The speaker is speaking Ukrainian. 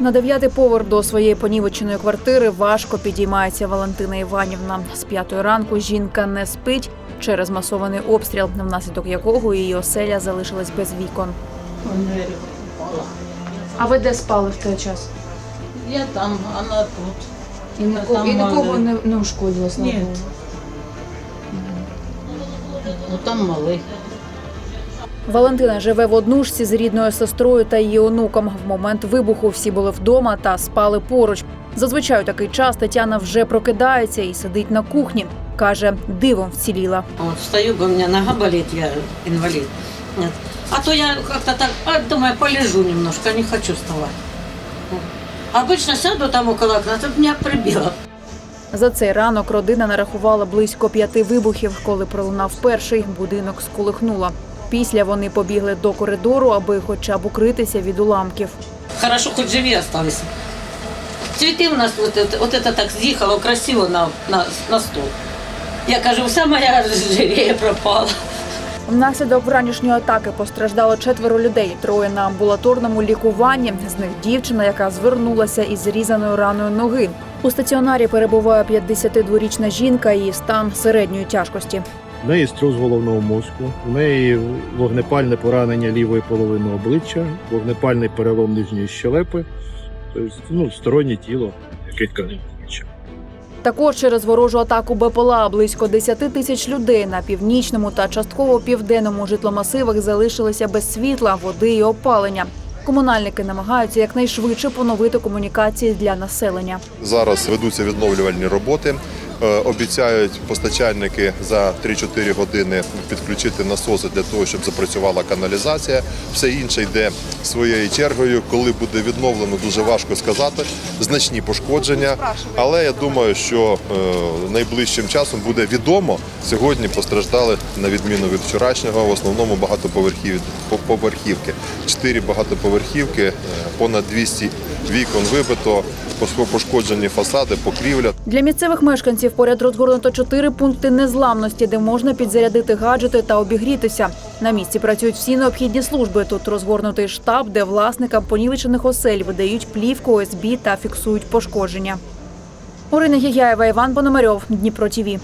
На дев'ятий поверх до своєї понівеченої квартири важко підіймається Валентина Іванівна. З п'ятої ранку жінка не спить через масований обстріл, внаслідок якого її оселя залишилась без вікон. А ви де спали в той час? Я там, вона тут. І нікого- і нікого не- не ушкодило, Ні. Ну там малий. Валентина живе в однушці з рідною сестрою та її онуком. В момент вибуху всі були вдома та спали поруч. Зазвичай у такий час Тетяна вже прокидається і сидить на кухні. Каже, дивом вціліла. Вот встаю, у меня нога болит, я инвалид. Нет. А то я как-то так, а, думаю, полежу немножко, не хочу вставать. Вот. Обычно сяду там около окна, тут меня прибило. За цей ранок родина нарахувала близько п'яти вибухів. Коли пролунав перший, будинок сколихнуло. Після вони побігли до коридору, аби хоча б укритися від уламків. Хорошо, хоть живи остались. Цветы у нас вот это, вот это так съехало красиво на, на, на стол. Я кажу, вся моя оранжерея пропала. Внаслідок вранішньої атаки постраждало четверо людей. Троє на амбулаторному лікуванні. З них дівчина, яка звернулася із зрізаною раною ноги. У стаціонарі перебуває 52-річна жінка. Її стан середньої тяжкості. В неї струс головного мозку, в неї вогнепальне поранення лівої половини обличчя, вогнепальний перелом нижньої щелепи, тобто ну, стороннє тіло, яке тканин. Також через ворожу атаку БПЛА близько 10 тисяч людей на північному та частково південному житломасивах залишилися без світла, води і опалення. Комунальники намагаються якнайшвидше поновити комунікації для населення. Зараз ведуться відновлювальні роботи. Е, Обіцяють постачальники за 3-4 години підключити насоси для того, щоб запрацювала каналізація. Все інше йде своєю чергою. Коли буде відновлено, дуже важко сказати. Значні пошкодження. Але я думаю, що е, найближчим часом буде відомо. Сьогодні постраждали на відміну від вчорашнього, в основному багатоповерхів поверхівки. Чотири багатоповерхівки, е, понад 200 вікон вибито, пошкоджені фасади, покрівля. Для місцевих мешканців поряд розгорнуто чотири пункти незламності, де можна підзарядити гаджети та обігрітися. На місці працюють всі необхідні служби. Тут розгорнутий штаб, де власникам понівечених осель видають плівку ОСБ та фіксують пошкодження. Орина Гігяєва, Іван Пономарьов, Дніпро ТІВІ.